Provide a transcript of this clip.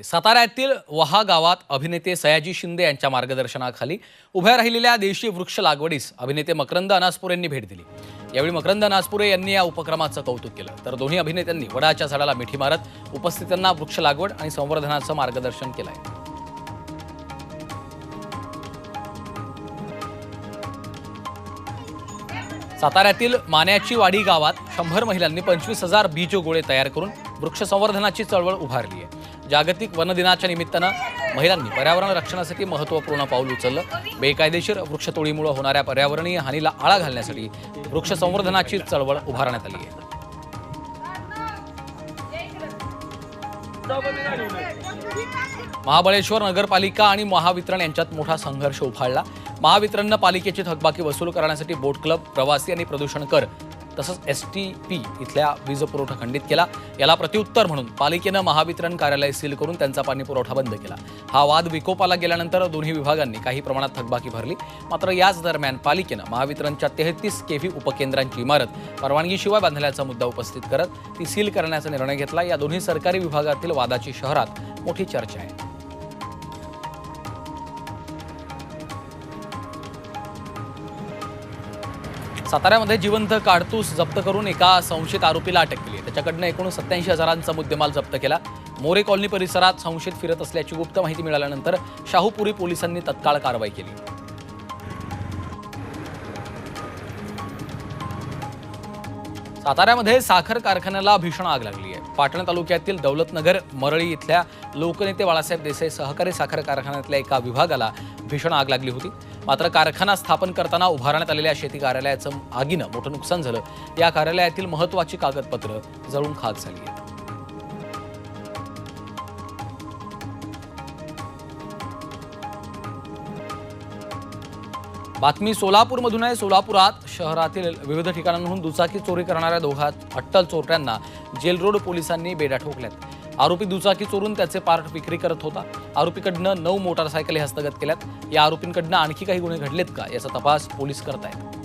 साताऱ्यातील वहा गावात अभिनेते सयाजी शिंदे यांच्या मार्गदर्शनाखाली उभ्या राहिलेल्या देशी वृक्ष लागवडीस अभिनेते मकरंद अनासपुरे यांनी भेट दिली. यावेळी मकरंद अनासपुरे यांनी या उपक्रमाचं कौतुक केलं. तर दोन्ही अभिनेत्यांनी वडाच्या झाडाला मिठी मारत उपस्थितांना वृक्ष लागवड आणि संवर्धनाचं मार्गदर्शन केलं आहे साताऱ्यातील मान्याची वाडी गावात शंभर महिलांनी पंचवीस हजार बीज गोळे तयार करून वृक्ष संवर्धनाची चळवळ उभारली आहे. जागतिक वन दिनाच्या निमित्तानं महिलांनी पर्यावरण रक्षणासाठी महत्त्वपूर्ण पाऊल उचललं. बेकायदेशीर वृक्षतोडीमुळे होणाऱ्या पर्यावरणीय हानीला आळा घालण्यासाठी वृक्ष संवर्धनाची चळवळ उभारण्यात आली आहे. महाबळेश्वर नगरपालिका आणि महावितरण यांच्यात मोठा संघर्ष उफाळला. महावितरणनं पालिकेची थकबाकी वसूल करण्यासाठी बोट क्लब प्रवासी आणि प्रदूषण कर तसंच एस टी पी इथल्या वीज पुरवठा खंडित केला. याला प्रत्युत्तर म्हणून पालिकेनं महावितरण कार्यालय सील करून त्यांचा पाणी पुरवठा बंद केला. हा वाद विकोपाला गेल्यानंतर दोन्ही विभागांनी काही प्रमाणात थकबाकी भरली. मात्र याच दरम्यान पालिकेनं महावितरणच्या तेहतीस केव्ही उपकेंद्रांची इमारत परवानगीशिवाय बांधल्याचा मुद्दा उपस्थित करत ती सील करण्याचा निर्णय घेतला. या दोन्ही सरकारी विभागातील वादाची शहरात मोठी चर्चा आहे. साताऱ्यामध्ये जिवंत काडतूस जप्त करून एका संशयित आरोपीला अटक केली त्याच्याकडनं एकूण सत्याऐंशी हजारांचा मुद्देमाल जप्त केला. मोरे कॉलनी परिसरात संशयित फिरत असल्याची गुप्त माहिती मिळाल्यानंतर शाहूपुरी पोलिसांनी तत्काळ कारवाई केली. साताऱ्यामध्ये साखर कारखान्याला भीषण आग लागली आहे. पाटण तालुक्यातील दौलतनगर मरळी इथल्या लोकनेते बाळासाहेब देसाई सहकारी साखर कारखान्यातल्या एका विभागाला भीषण आग लागली होती. मात्र कारखाना स्थापन करताना उभारण्यात आलेल्या शेती कार्यालयाचं आगीनं मोठं नुकसान झालं. या कार्यालयातील महत्वाची कागदपत्र जळून खाक झाली आहेत. बातमी सोलापूरमधून आहे. सोलापुरात शहरातील विविध ठिकाणांहून दुचाकी चोरी करणाऱ्या दोघा अट्टल चोरट्यांना जेल रोड पोलिसांनी बेड्या ठोकल्यात. आरोपी दुचाकी चोरून त्याचे पार्ट विक्री करत होता. आरोपीकडनं नऊ मोटारसायकली हस्तगत केल्यात. या आरोपींकडनं आणखी काही गुन्हे घडलेत का? याचा तपास पोलीस करत आहेत